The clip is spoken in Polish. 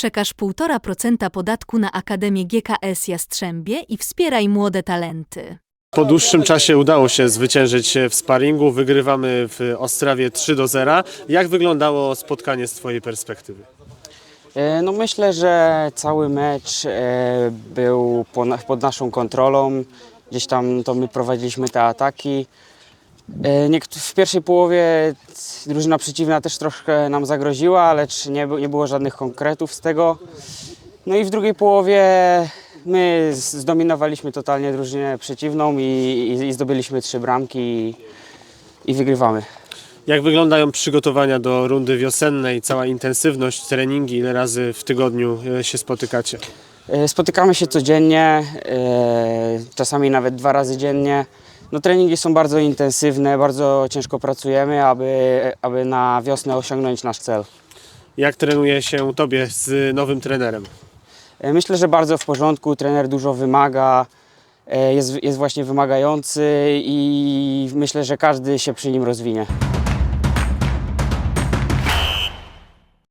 przekaż 1,5% podatku na Akademię GKS Jastrzębie i wspieraj młode talenty. Po dłuższym czasie udało się zwyciężyć w sparingu. Wygrywamy w Ostrawie 3 do 0. Jak wyglądało spotkanie z Twojej perspektywy? E, No myślę, że cały mecz e, był pod naszą kontrolą. Gdzieś tam to my prowadziliśmy te ataki. E, W pierwszej połowie drużyna przeciwna też troszkę nam zagroziła, lecz nie, było żadnych konkretów z tego. No i w drugiej połowie my zdominowaliśmy totalnie drużynę przeciwną i, i, i zdobyliśmy trzy bramki i, i wygrywamy. Jak wyglądają przygotowania do rundy wiosennej, cała intensywność, treningi, ile razy w tygodniu e, się spotykacie? E, Spotykamy się codziennie, czasami nawet dwa razy dziennie. No, treningi są bardzo intensywne, bardzo ciężko pracujemy, aby, aby na wiosnę osiągnąć nasz cel. Jak trenuje się Tobie z nowym trenerem? E, Myślę, że bardzo w porządku, trener dużo wymaga, e, jest, jest właśnie wymagający i myślę, że każdy się przy nim rozwinie.